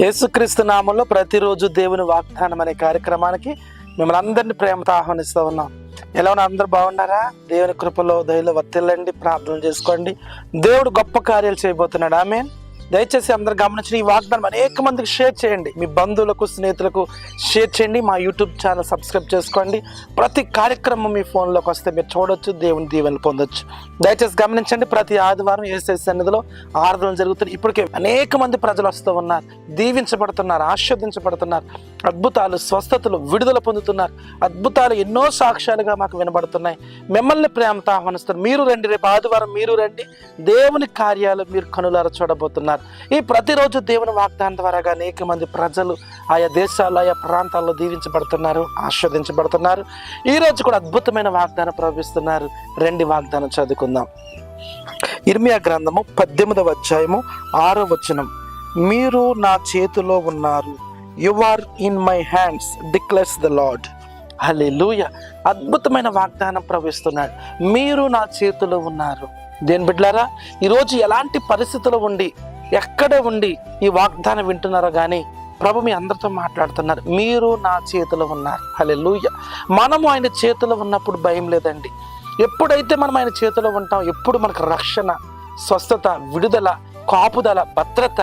యేసుక్రీస్తు నామంలో ప్రతిరోజు దేవుని వాగ్దానం అనే కార్యక్రమానికి మిమ్మల్ని అందరినీ ప్రేమతో ఆహ్వానిస్తూ ఉన్నాం. ఎలా ఉన్నారు? అందరు బాగున్నారా? దేవుని కృపలో దయలో వర్తిల్లండి ప్రార్థన చేసుకోండి. దేవుడు గొప్ప కార్యాలు చేయబోతున్నాడు. ఆమె దయచేసి అందరు గమనించిన ఈ వాగ్దానం అనేక మందికి షేర్ చేయండి. మీ బంధువులకు స్నేహితులకు షేర్ చేయండి. మా యూట్యూబ్ ఛానల్ సబ్స్క్రైబ్ చేసుకోండి. ప్రతి కార్యక్రమం మీ ఫోన్లోకి వస్తే మీరు చూడొచ్చు దేవుని దీవెనలు పొందొచ్చు. దయచేసి గమనించండి ప్రతి ఆదివారం ఏసే సన్నిధిలో ఆరాధనలు జరుగుతున్నాయి. ఇప్పటికే అనేక మంది ప్రజలు వస్తూ ఉన్నారు దీవించబడుతున్నారు ఆస్వాదించబడుతున్నారు అద్భుతాలు స్వస్థతలు విడుదల పొందుతున్నారు. అద్భుతాలు ఎన్నో సాక్ష్యాలుగా మాకు వినబడుతున్నాయి. మిమ్మల్ని ప్రేమతో ఆహ్వానిస్తారు మీరు రండి రేపు ఆదివారం మీరు రండి. దేవుని కార్యాలు మీరు కనులార చూడబోతున్నారు. ఈ ప్రతిరోజు దేవుని వాగ్దానం ద్వారాగా అనేక మంది ప్రజలు ఆయా దేశాల్లో ఆయా ప్రాంతాల్లో దీవించబడుతున్నారు ఆస్వాదించబడుతున్నారు ఈ రోజు కూడా అద్భుతమైన వాగ్దానం ప్రవహిస్తున్నారు. రెండు వాగ్దానం చదువుకుందాం. ఇర్మియా గ్రంథము పద్దెనిమిదవ అధ్యాయము ఆరో వచనం. మీరు నా చేతిలో ఉన్నారు. You are in my hands declares the lord లూయ అద్భుతమైన వాగ్దానం ప్రవహిస్తున్నాడు. మీరు నా చేతిలో ఉన్నారు. దేని బిడ్లారా ఈరోజు ఎలాంటి పరిస్థితులు ఉండి ఎక్కడ ఉండి ఈ వాగ్దానం వింటున్నారో కానీ ప్రభు మీ అందరితో మాట్లాడుతున్నారు. మీరు నా చేతిలో ఉన్నారు. లూయ మనము ఆయన చేతిలో ఉన్నప్పుడు భయం లేదండి. ఎప్పుడైతే మనం ఆయన చేతిలో ఉంటాం ఎప్పుడు మనకు రక్షణ స్వస్థత విడుదల కాపుదల భద్రత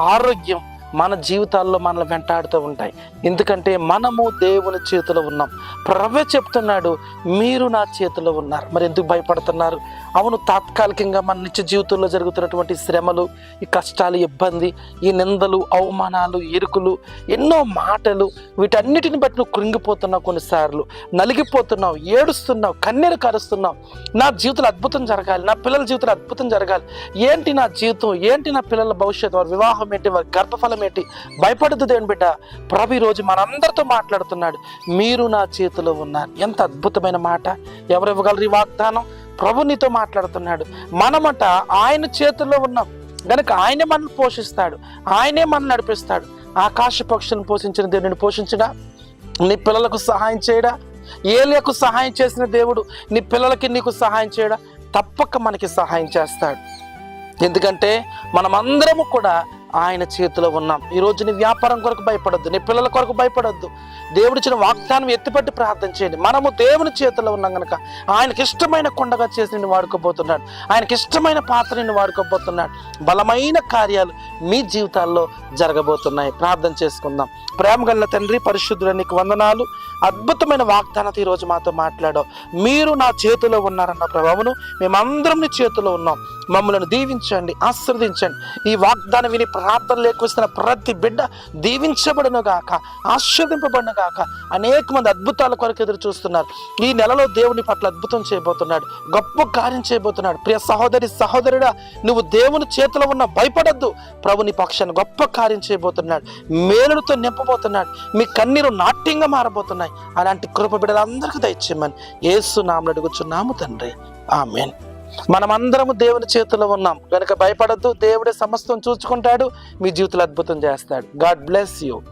ఆరోగ్యం మన జీవితాల్లో మనల్ని వెంటాడుతూ ఉంటాయి. ఎందుకంటే మనము దేవుని చేతిలో ఉన్నాం. ప్రవే చెప్తున్నాడు మీరు నా చేతిలో ఉన్నారు. మరి ఎందుకు భయపడుతున్నారు? అవును తాత్కాలికంగా మన నిత్య జీవితంలో జరుగుతున్నటువంటి శ్రమలు ఈ కష్టాలు ఇబ్బంది ఈ నిందలు అవమానాలు ఇరుకులు ఎన్నో మాటలు వీటన్నిటిని బట్టి నువ్వు కృంగిపోతున్నావు కొన్నిసార్లు. నలిగిపోతున్నావు ఏడుస్తున్నావు కన్నీరు కరుస్తున్నావు. నా జీవితంలో అద్భుతం జరగాలి నా పిల్లల జీవితంలో అద్భుతం జరగాలి. ఏంటి నా జీవితం? ఏంటి నా పిల్లల భవిష్యత్తు? వారి వివాహం ఏంటి? వారి గర్భఫలం ఏంటి భయపడద్దు దేవుని బిడ్డ. ప్రభు ఈరోజు మనందరితో మాట్లాడుతున్నాడు. మీరు నా చేతిలో ఉన్నారు. ఎంత అద్భుతమైన మాట. ఎవరు ఇవ్వగలరు ఈ వాగ్దానం? ప్రభు నీతో మాట్లాడుతున్నాడు. మనమట ఆయన చేతుల్లో ఉన్నాం. గనుక ఆయనే మనల్ని పోషిస్తాడు. ఆయనే మనల్ని నడిపిస్తాడు. ఆకాశ పక్షులను పోషించిన దేవుడిని పోషించడా నీ పిల్లలకు సహాయం చేయడా? ఏలియకు సహాయం చేసిన దేవుడు నీ పిల్లలకి నీకు సహాయం చేయడా? తప్పక మనకి సహాయం చేస్తాడు. ఎందుకంటే మనమందరము కూడా ఆయన చేతిలో ఉన్నాం. ఈ నీ వ్యాపారం కొరకు భయపడొద్దు నీ పిల్లల కొరకు భయపడద్దు. దేవుడిచ్చిన వాగ్దానం ఎత్తిపట్టి ప్రార్థన చేయండి. మనము దేవుని చేతిలో ఉన్నాం కనుక ఆయనకి ఇష్టమైన కొండగా చేసి నిన్ను వాడుకోబోతున్నాడు. ఆయనకి ఇష్టమైన పాత్ర నిన్ను వాడుకోబోతున్నాడు. బలమైన కార్యాలు మీ జీవితాల్లో జరగబోతున్నాయి. ప్రార్థన చేసుకుందాం. ప్రేమ గల్ల తండ్రి పరిశుద్ధుల నీకు వందనాలు. అద్భుతమైన వాగ్దానత ఈరోజు మాతో మాట్లాడావు. మీరు నా చేతిలో ఉన్నారన్న ప్రభావను మేమందరం నీ చేతిలో ఉన్నాం. మమ్మల్ని దీవించండి ఆశీర్వదించండి. ఈ వాగ్దానం విని ప్రార్థన లేకొస్తున్న ప్రతి బిడ్డ దీవించబడును గాక ఆశీర్వదింపబడును గాక. అనేక మంది అద్భుతాల కొరకు ఎదురు చూస్తున్నారు. ఈ నెలలో దేవుని పట్ల అద్భుతం చేయబోతున్నాడు గొప్ప కార్యం చేయబోతున్నాడు. ప్రియ సహోదరి సహోదరుడా నువ్వు దేవుని చేతిలో ఉన్న భయపడద్దు. ప్రభుని పక్షాన్ని గొప్ప కార్యం చేయబోతున్నాడు మేలులతో నింపబోతున్నాడు. మీ కన్నీరు నాట్యంగా మారబోతున్నాయి. అలాంటి కృప బిడ్డలందరికీ దయచేయమని ఏసు నామలు అడుగుచున్నాము తండ్రి. ఆమెన్. మనమందరము దేవుని చేతిలో ఉన్నాం. కనుక భయపడద్దు. దేవుడే సమస్తం చూసుకుంటాడు. మీ జీవితంలో అద్భుతం చేస్తాడు. God bless you.